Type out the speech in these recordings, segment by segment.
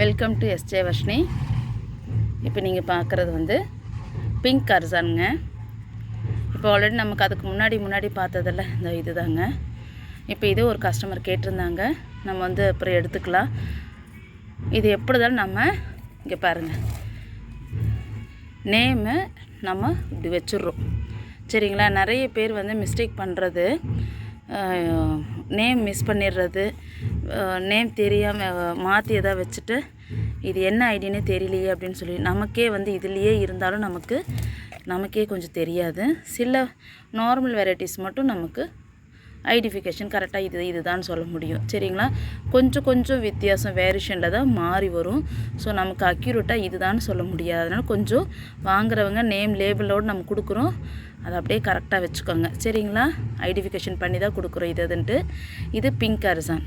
Welcome to SJ Varshini இப்போ நீங்கள் பார்க்குறது வந்து பிங்க் கர்சானுங்க இப்போ ஆல்ரெடி நமக்கு அதுக்கு முன்னாடி முன்னாடி பார்த்ததில்ல. இந்த இது தாங்க இப்போ இது ஒரு கஸ்டமர் கேட்டிருந்தாங்க. நம்ம வந்து அப்புறம் எடுத்துக்கலாம். இது எப்படி தான் நம்ம இங்கே பாருங்கள் நேமு நம்ம இப்படி வச்சிடுறோம். சரிங்களா? நிறைய பேர் வந்து மிஸ்டேக் பண்ணுறது நேம் மிஸ் பண்ணிடுறது. நேம் தெரியாமல் மாற்றி எதாவது வச்சுட்டு இது என்ன ஐடின்னு தெரியலையே அப்படின்னு சொல்லி நமக்கே வந்து இதுலேயே இருந்தாலும் நமக்கு நமக்கே கொஞ்சம் தெரியாது. சில நார்மல் வெரைட்டிஸ் மட்டும் நமக்கு ஐடென்டிஃபிகேஷன் கரெக்டாக இது இதுதான் சொல்ல முடியும். சரிங்களா? கொஞ்சம் கொஞ்சம் வித்தியாசம் வேரியேஷனில் தான் மாறி வரும். ஸோ நமக்கு அக்யூரேட்டாக இதுதான் சொல்ல முடியாது. அதனால் கொஞ்சம் வாங்குறவங்க நேம் லேபிளோடு நம்ம கொடுக்குறோம். அதை அப்படியே கரெக்டாக வச்சுக்கோங்க. சரிங்களா? ஐடென்டிஃபிகேஷன் பண்ணி தான் கொடுக்குறோம் இது இதுன்ட்டு. இது பிங்க் அரிசான்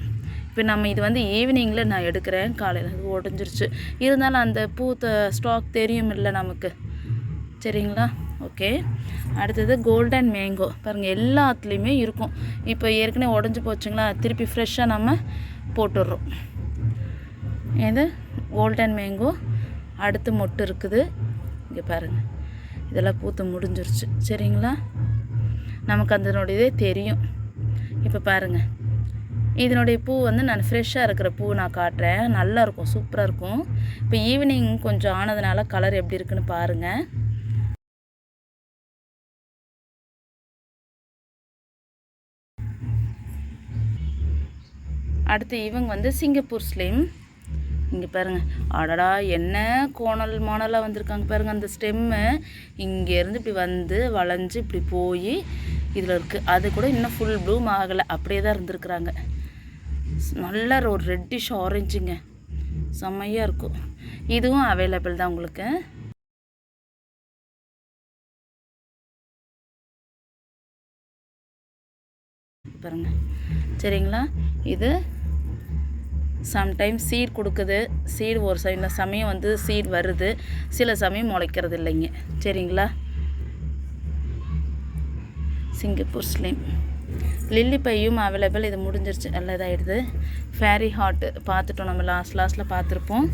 இப்போ நம்ம இது வந்து ஈவினிங்கில் நான் எடுக்கிறேன். காலையில் அது உடஞ்சிருச்சு. இருந்தாலும் அந்த பூத்த ஸ்டாக் தெரியும் இல்லை நமக்கு. சரிங்களா? ஓகே. அடுத்தது கோல்டன் மேங்கோ பாருங்கள் எல்லாத்துலேயுமே இருக்கும். இப்போ ஏற்கனவே உடஞ்சி போச்சுங்களா? திருப்பி ஃப்ரெஷ்ஷாக நம்ம போட்டுடுறோம். இது கோல்டன் மேங்கோ அடுத்து மொட்டு இருக்குது. இங்கே பாருங்கள் இதெல்லாம் பூத்து முடிஞ்சிருச்சு. சரிங்களா? நமக்கு அதனுடையதே தெரியும். இப்போ பாருங்கள் இதனுடைய பூ வந்து நான் ஃப்ரெஷ்ஷாக இருக்கிற பூ நான் காட்டுறேன். நல்லாயிருக்கும் சூப்பராக இருக்கும். இப்போ ஈவினிங் கொஞ்சம் ஆனதுனால கலர் எப்படி இருக்குன்னு பாருங்கள் அடுத்து இவங்க வந்து சிங்கப்பூர் ஸ்லிம். இங்கே பாருங்கள் அடடா என்ன கோணல் மாணலாக வந்திருக்காங்க பாருங்கள் அந்த ஸ்டெம்மு. இங்கேருந்து இப்படி வந்து வளைஞ்சு இப்படி போய் இதில் இருக்குது அது கூட இன்னும் ஃபுல் ப்ளூம் ஆகலை. அப்படியே தான் இருந்திருக்கிறாங்க. நல்ல ஒரு ரெட்டிஷ் ஆரஞ்சுங்க செம்மையாக இருக்கும். இதுவும் அவைலபிள் தான் உங்களுக்கு. பாருங்கள் சரிங்களா? இது சம்டைம் சீட் கொடுக்குது. சீட் ஒரு சில சமயம் வந்து சீட் வருது. சில சமயம் முளைக்கிறது இல்லைங்க. சரிங்களா? சிங்கப்பூர் ஸ்லிம் லில்லி பையும் அவைலபிள் இது முடிஞ்சிருச்சு. நல்ல இதாகிடுது ஃபேரி ஹாட்டு பார்த்துட்டோம் நம்ம லாஸ்ட் லாஸ்ட்டில் பார்த்துருப்போம்.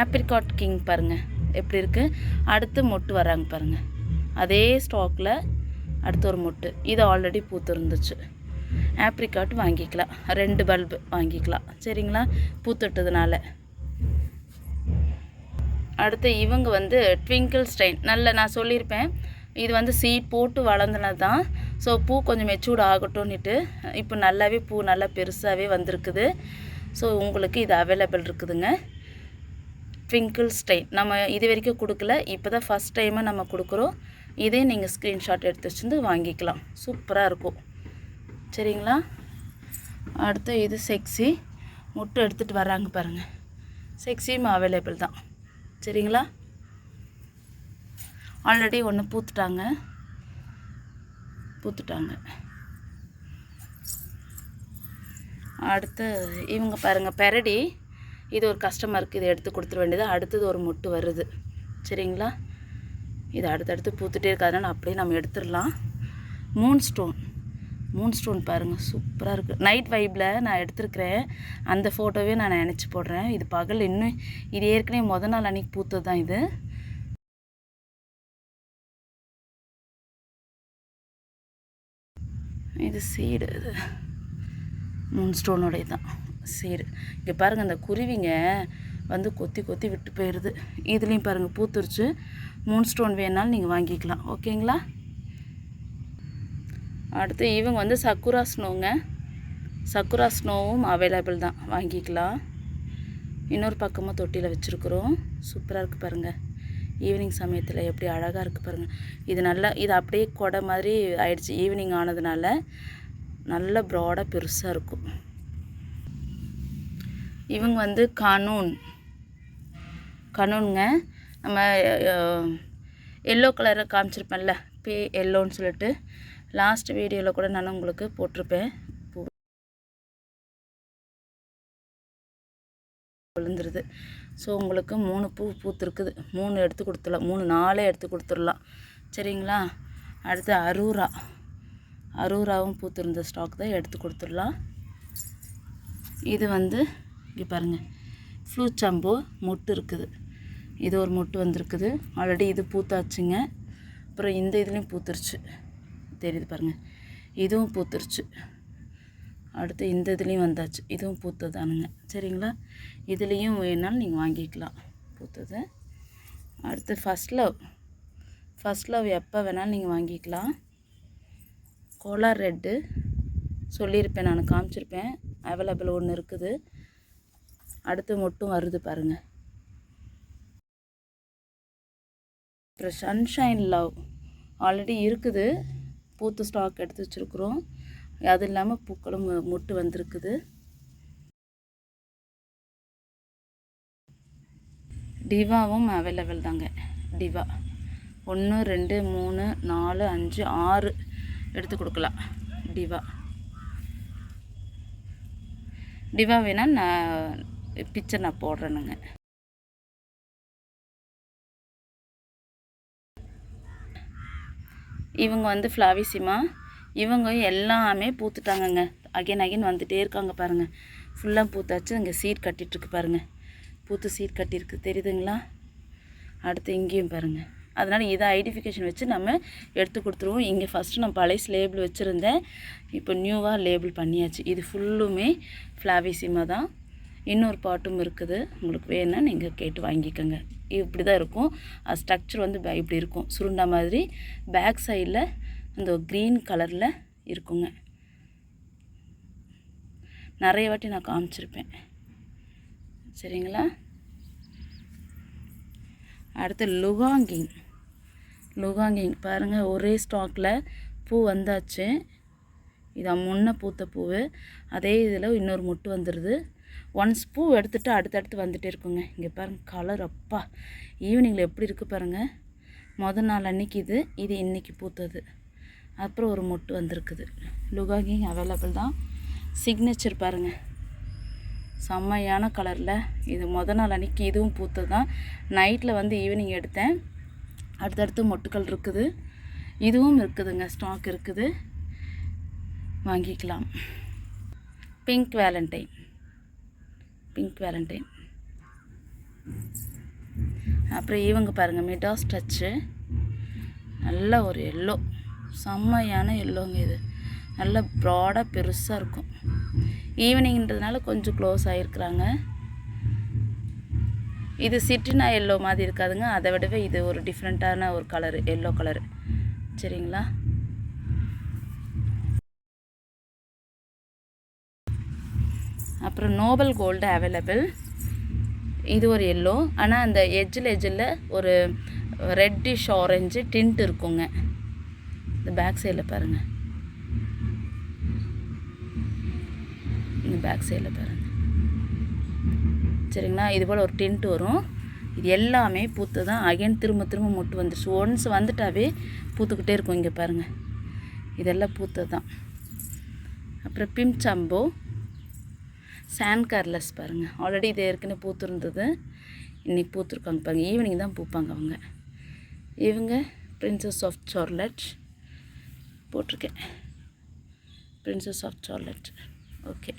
ஆப்ரிகாட் கிங் பாருங்கள் எப்படி இருக்குது அடுத்து மொட்டு வராங்க பாருங்கள் அதே ஸ்டாக்கில் அடுத்து ஒரு மொட்டு. இது ஆல்ரெடி பூத்து இருந்துச்சு ஆப்ரிகாட் வாங்கிக்கலாம். ரெண்டு பல்பு வாங்கிக்கலாம். சரிங்களா? பூத்துட்டதுனால. அடுத்து இவங்க வந்து ட்விங்கிள் ஸ்டைன் நல்ல நான் சொல்லியிருப்பேன். இது வந்து சீட் போட்டு வளர்ந்துனது தான் ஸோ பூ கொஞ்சம் மெச்சூர்ட் ஆகட்டும்னுட்டு இப்போ நல்லாவே பூ நல்லா பெருசாகவே வந்திருக்குது. ஸோ உங்களுக்கு இது அவைலபிள் இருக்குதுங்க. ட்விங்கிள் ஸ்டைன் நம்ம இது வரைக்கும் கொடுக்கல. இப்போ தான் ஃபஸ்ட் டைமாக நம்ம கொடுக்குறோம். இதே நீங்கள் ஸ்க்ரீன்ஷாட் எடுத்து வச்சுருந்து வாங்கிக்கலாம். சூப்பராக இருக்கும். சரிங்களா? அடுத்து இது செக்ஸி முட்டை எடுத்துகிட்டு வராங்க பாருங்கள் செக்ஸியும் அவைலபிள் தான். சரிங்களா? ஆல்ரெடி ஒன்று பூத்துட்டாங்க. பூத்துட்டாங்க. அடுத்து இவங்க பாருங்கள் பெரடி இது ஒரு கஸ்டமருக்கு இதை எடுத்து கொடுத்துட வேண்டியது. அடுத்தது ஒரு முட்டு வருது. சரிங்களா? இது அடுத்தடுத்து பூத்துட்டே இருக்காதுனால அப்படியே நம்ம எடுத்துடலாம். மூன் ஸ்டோன் மூன் ஸ்டோன் பாருங்கள் சூப்பராக இருக்குது நைட் வைப்பில் நான் எடுத்திருக்கிறேன். அந்த ஃபோட்டோவே நான் நினச்சி போடுறேன். இது பகல் இன்னும் இது ஏற்கனவே மொதல் நாள் அன்றைக்கி பூத்தது தான் இது. இது சீடு இது. மூன் ஸ்டோனுடைய தான். சீடு இங்கே பாருங்கள் அந்த குருவிங்க வந்து கொத்தி கொத்தி விட்டு போயிடுது இதுலேயும் பாருங்கள் பூத்துருச்சு. மூன் ஸ்டோன் வேணாலும் நீங்கள் வாங்கிக்கலாம். ஓகேங்களா அடுத்து இவங்க வந்து சக்குரா ஸ்னோங்க. சக்குரா ஸ்னோவும் அவைலபிள் தான். வாங்கிக்கலாம். இன்னொரு பக்கமாக தொட்டியில் வச்சுருக்குறோம். சூப்பராக இருக்குது பாருங்கள் ஈவினிங் சமயத்தில் எப்படி அழகாக இருக்குது பாருங்கள் இது நல்லா இது அப்படியே கொடை மாதிரி ஆயிடுச்சு ஈவினிங் ஆனதுனால. நல்ல ப்ராடாக பெருசாக இருக்கும். இவங்க வந்து கனூன். கனூனுங்க. நம்ம எல்லோ கலரை காமிச்சிருப்பேன்ல. பே எல்லோன்னு சொல்லிட்டு. லாஸ்ட் வீடியோவில் கூட நான் உங்களுக்கு போட்டிருப்பேன். பூ விழுந்துருது. ஸோ உங்களுக்கு மூணு பூ பூத்துருக்குது. மூணு எடுத்து கொடுத்துடலாம். மூணு நாளே எடுத்து கொடுத்துடலாம். சரிங்களா? அடுத்து அரூரா. அரூராவும் பூத்திருந்த ஸ்டாக் தான் எடுத்து கொடுத்துடலாம். இது வந்து இங்கே பாருங்கள் ஃப்ளூட் மொட்டு இருக்குது. இது ஒரு மொட்டு வந்திருக்குது. ஆல்ரெடி இது பூத்தாச்சுங்க. அப்புறம் இந்த இதுலேயும் பூத்துருச்சு. தெரியுது பாருங்கள் இதுவும் பூத்துருச்சு. அடுத்து இந்த இதுலேயும் வந்தாச்சு. இதுவும் பூத்ததானுங்க. சரிங்களா? இதுலேயும் வேணாலும் நீங்கள் வாங்கிக்கலாம். பூத்தது. அடுத்து ஃபஸ்ட் லவ் ஃபஸ்ட் லவ் எப்போ வேணாலும் நீங்கள் வாங்கிக்கலாம். கோலார் ரெட்டு. சொல்லியிருப்பேன் நான் காமிச்சிருப்பேன். அவைலபிள் ஒன்று இருக்குது. அடுத்து மட்டும் வருது பாருங்கள் அப்புறம் சன்ஷைன் லவ் ஆல்ரெடி இருக்குது. பூத்து ஸ்டாக் எடுத்து வச்சுருக்குறோம். அது இல்லாமல் பூக்களும் மு- மொட்டு வந்திருக்குது. டிவாவும் அவைலபிள் தாங்க. டிவா. ஒன்று ரெண்டு மூணு நாலு அஞ்சு ஆறு எடுத்து கொடுக்கலாம். டிவா. டிவா வேணால் நான் பிக்சர் நான் போடுறேனுங்க. இவங்க வந்து ஃப்ளாவிசிமா இவங்க எல்லாமே பூத்துட்டாங்கங்க. அகைன் அகைன் வந்துட்டே இருக்காங்க பாருங்கள் ஃபுல்லாக பூத்தாச்சு. இங்கே சீட் கட்டிகிட்ருக்கு பாருங்கள் பூத்து சீட் கட்டியிருக்கு. தெரியுதுங்களா? அடுத்து இங்கேயும் பாருங்கள் அதனால் இதை ஐடென்டிஃபிகேஷன் வச்சு நம்ம எடுத்து கொடுத்துருவோம். இங்கே ஃபஸ்ட்டு நான் பழைய லேபிள் வச்சுருந்தேன் இப்போ நியூவாக லேபிள் பண்ணியாச்சு. இது ஃபுல்லுமே ஃப்ளாவிசிமா தான். இன்னொரு பாட்டும் இருக்குது. உங்களுக்கு வேணும்னா நீங்கள் கேட்டு வாங்கிக்கோங்க. இப்படி தான் இருக்கும். அது ஸ்ட்ரக்சர் வந்து இப்படி இருக்கும். சுருண்டா மாதிரி பேக் சைடில் அந்த க்ரீன் கலரில் இருக்குங்க. நிறைய வாட்டி நான் காமிச்சிருப்பேன். சரிங்களா? அடுத்து லுகாங்கிங். லுகாங்கிங். பாருங்கள் ஒரே ஸ்டாக்கில் பூ வந்தாச்சு. இது முன்ன பூத்த பூவு. அதே இதில் இன்னொரு முட்டு வந்துடுது ஒன்ஸ் பூ எடுத்துகிட்டு அடுத்தடுத்து வந்துகிட்டே இருக்குங்க. இங்கே பாருங்கள் கலர் அப்பா. ஈவினிங்கில் எப்படி இருக்குது பாருங்கள் மொதல் நாள் அன்னைக்கு இது இது இன்னைக்கு பூத்தது. அப்புறம் ஒரு மொட்டு வந்திருக்குது. லுகாங்கிங் அவைலபிள் தான். சிக்னேச்சர் பாருங்கள் செம்மையான கலரில் இது மொதல் நாள் அன்னைக்கு இதுவும் பூத்தது தான். நைட்டில் வந்து ஈவினிங் எடுத்தேன். அடுத்தடுத்து மொட்டுக்கள் இருக்குது. இதுவும் இருக்குதுங்க ஸ்டாக் இருக்குது. வாங்கிக்கலாம். Pink valentine pink valentine. அப்புறம் இவங்க பாருங்கள் மிடாஸ் டச்சு நல்ல ஒரு எல்லோ. செம்மையான எல்லோங்க இது. நல்ல ப்ராடாக பெருசாக இருக்கும். ஈவினிங்ன்றதுனால கொஞ்சம் க்ளோஸ் ஆகிருக்குறாங்க இது சிட்டினா எல்லோ மாதிரி இருக்காதுங்க. அதை விடவே இது ஒரு டிஃப்ரெண்ட்டான ஒரு கலரு எல்லோ கலரு சரிங்களா? அப்புறம் நோபல் கோல்டு அவைலபிள் இது ஒரு எல்லோ ஆனால் அந்த எஜ்ஜில் எஜ்ஜில் ஒரு ரெட்டிஷ் ஆரஞ்சு டிண்ட் இருக்குங்க. இந்த பேக் சைடில் பாருங்கள் இந்த பேக் சைடில் பாருங்கள் சரிங்களா? இது போல் ஒரு டிண்ட் வரும். இது எல்லாமே பூத்து தான் அகைன் திரும்ப திரும்ப மொட்டு வந்துருச்சு. ஒன்ஸ் வந்துட்டாவே பூத்துக்கிட்டே இருக்கும் இங்கே பாருங்கள் இதெல்லாம் பூத்து தான். அப்புறம் பிம்சம்போ சாண்ட் கார்லஸ் பாருங்கள் ஆல்ரெடி இது ஏற்கனவே பூத்துருந்தது. இன்றைக்கி பூத்துருக்காங்க பாருங்கள் ஈவினிங் தான் பூப்பாங்க அவங்க. இவங்க பிரின்சஸ் ஆஃப் சார்லட் போட்டிருக்கேன். பிரின்சஸ் ஆஃப் சார்லட் ஓகே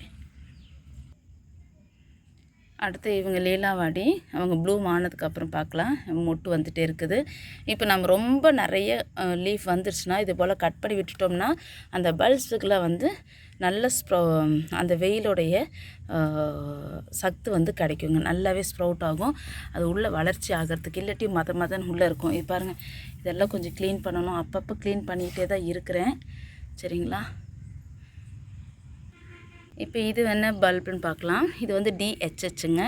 அடுத்து இவங்க லீலாவாடி அவங்க ப்ளூம் ஆனதுக்கப்புறம் பார்க்கலாம். மொட்டு வந்துகிட்டே இருக்குது. இப்போ நம்ம ரொம்ப நிறைய லீஃப் வந்துருச்சுன்னா இது போல் கட் பண்ணி விட்டுட்டோம்னா அந்த பல்ஸுக்கெலாம் வந்து நல்ல ஸ்ப்ரோ அந்த வெயிலுடைய சத்து வந்து கிடைக்குங்க. நல்லாவே ஸ்ப்ரவுட் ஆகும். அது உள்ளே வளர்ச்சி ஆகிறதுக்கு. இல்லாட்டி மத மதன்னு உள்ளே இருக்கும். இது பாருங்கள் இதெல்லாம் கொஞ்சம் க்ளீன் பண்ணணும். அப்பப்போ க்ளீன் பண்ணிகிட்டே தான் இருக்கிறேன். சரிங்களா? இப்போ இது என்ன பல்புன்னு பார்க்கலாம். இது வந்து டிஹெச்ஹெச்சுங்க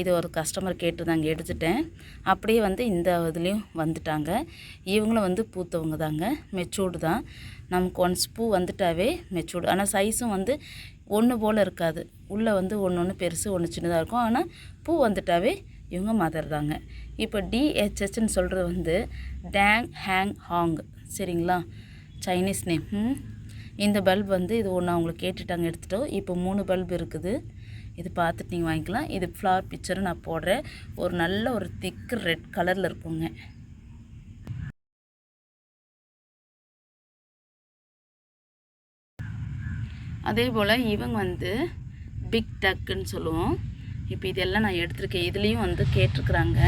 இது ஒரு கஸ்டமர் கேட்டிருந்தாங்க எடுத்துட்டேன். அப்படியே வந்து இந்த இதுலேயும் வந்துட்டாங்க. இவங்களும் வந்து பூத்தவங்க தாங்க. மெச்சூர்டு தான். நமக்கு ஒன்ஸ் பூ வந்துட்டாவே மெச்சூர்டு ஆனால் சைஸும் வந்து ஒன்று போல் இருக்காது. உள்ளே வந்து ஒன்று ஒன்று பெருசு ஒன்று சின்னதாக இருக்கும். ஆனால் பூ வந்துட்டாவே இவங்க மதர் தாங்க. இப்போ டிஹெச்ஹெச்னு சொல்கிறது வந்து டேங் ஹேங் ஹாங் சரிங்களா? சைனீஸ் நேம் ம். இந்த பல்ப் வந்து இது ஒன்று அவங்களுக்கு கேட்டுட்டாங்க எடுத்துட்டோம் இப்போ மூணு பல்ப் இருக்குது. இது பார்த்துட்டு நீங்கள் வாங்கிக்கலாம். இது ஃப்ளவர் பிக்சரும் நான் போடுறேன். ஒரு நல்ல ஒரு திக்கு ரெட் கலரில் இருக்குங்க. அதே போல் இவங்க வந்து பிக் டக்குன்னு சொல்லுவோம். இப்போ இதெல்லாம் நான் எடுத்திருக்கேன். இதுலேயும் வந்து கேட்டிருக்குறாங்க.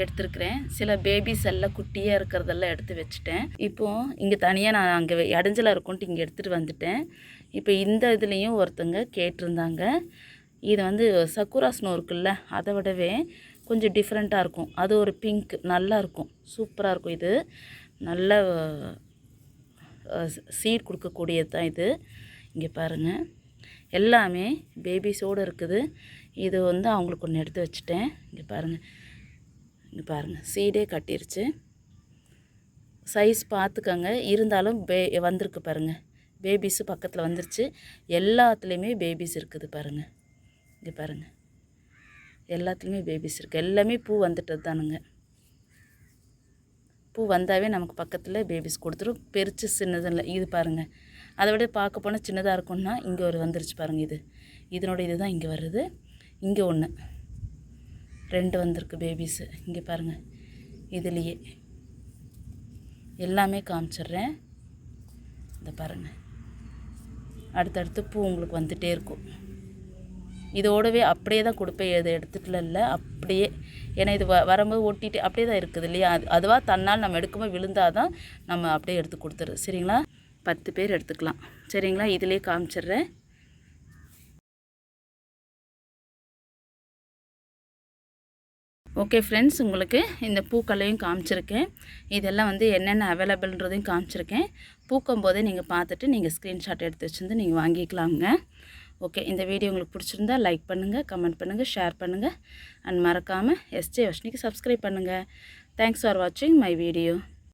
எடுத்துருக்கிறேன். சில பேபிஸ் எல்லாம் குட்டியாக இருக்கிறதெல்லாம் எடுத்து வச்சுட்டேன். இப்போது இங்கே தனியாக நான் அங்கே இடைஞ்சலாக இருக்கும்ட்டு இங்கே எடுத்துகிட்டு வந்துட்டேன். இப்போ இந்த இதுலேயும் ஒருத்தங்க கேட்டிருந்தாங்க. இது வந்து சக்குரா ஸ்னோ இருக்குல்ல அதை விடவே கொஞ்சம் டிஃப்ரெண்ட்டாக இருக்கும். அது ஒரு பிங்க் நல்லாயிருக்கும் சூப்பராக இருக்கும் இது. நல்ல சீட் கொடுக்கக்கூடியது தான் இது. இங்கே பாருங்கள் எல்லாமே பேபிஸோடு இருக்குது. இது வந்து அவங்களுக்கு ஒன்று எடுத்து வச்சுட்டேன். இங்கே பாருங்கள் இங்கே பாருங்கள் சீடே கட்டிருச்சு. சைஸ் பார்த்துக்கங்க இருந்தாலும் பே வந்திருக்கு பாருங்கள் பேபிஸு பக்கத்தில் வந்துருச்சு. எல்லாத்துலேயுமே பேபிஸ் இருக்குது பாருங்கள் இங்கே பாருங்கள் எல்லாத்துலேயுமே பேபிஸ் இருக்குது எல்லாமே பூ வந்துட்டது தானுங்க. பூ வந்தாவே நமக்கு பக்கத்தில் பேபிஸ் கொடுத்துரும். பெருச்சு சின்னதில்லை இது பாருங்கள் அதை விட பார்க்க போனால் சின்னதாக இருக்கும்னா இங்கே ஒரு வந்துருச்சு பாருங்கள் இது. இதனோட இது தான் இங்கே வருது இங்கே ஒன்று ரெண்டு வந்திருக்கு பேபிஸு இங்கே பாருங்கள் இதுலேயே. எல்லாமே காமிச்சிட்றேன். இந்த பாருங்கள் அடுத்தடுத்து பூ உங்களுக்கு வந்துகிட்டே இருக்கும். இதோடவே அப்படியே தான் கொடுப்பேன். எது எடுத்துட்டுல இல்லை. அப்படியே. ஏன்னா இது வ வரும்போது ஒட்டிட்டு அப்படியே தான் இருக்குது இல்லையா? அது அதுவாக தன்னால் நம்ம எடுக்கும்போது விழுந்தால் தான் நம்ம அப்படியே எடுத்து கொடுத்துரு. சரிங்களா? பத்து பேர் எடுத்துக்கலாம். சரிங்களா? இதிலே காமிச்சிடுறேன். ஓகே ஃப்ரெண்ட்ஸ் உங்களுக்கு இந்த பூக்களையும் காமிச்சிருக்கேன். இதெல்லாம் வந்து என்னென்ன அவைலபிள்ன்றதையும் காமிச்சிருக்கேன். பூக்கும் போதே நீங்கள் பார்த்துட்டு நீங்கள் ஸ்க்ரீன்ஷாட் எடுத்து வச்சுருந்து நீங்கள் வாங்கிக்கலாங்க ஓகே இந்த வீடியோ உங்களுக்கு பிடிச்சிருந்தா லைக் பண்ணுங்கள் கமெண்ட் பண்ணுங்கள் ஷேர் பண்ணுங்கள் அண்ட் மறக்காமல் எஸ்ஜே வஷ்னிக்கு சப்ஸ்கிரைப் பண்ணுங்கள் தேங்க்ஸ் ஃபார் வாட்சிங் மை வீடியோ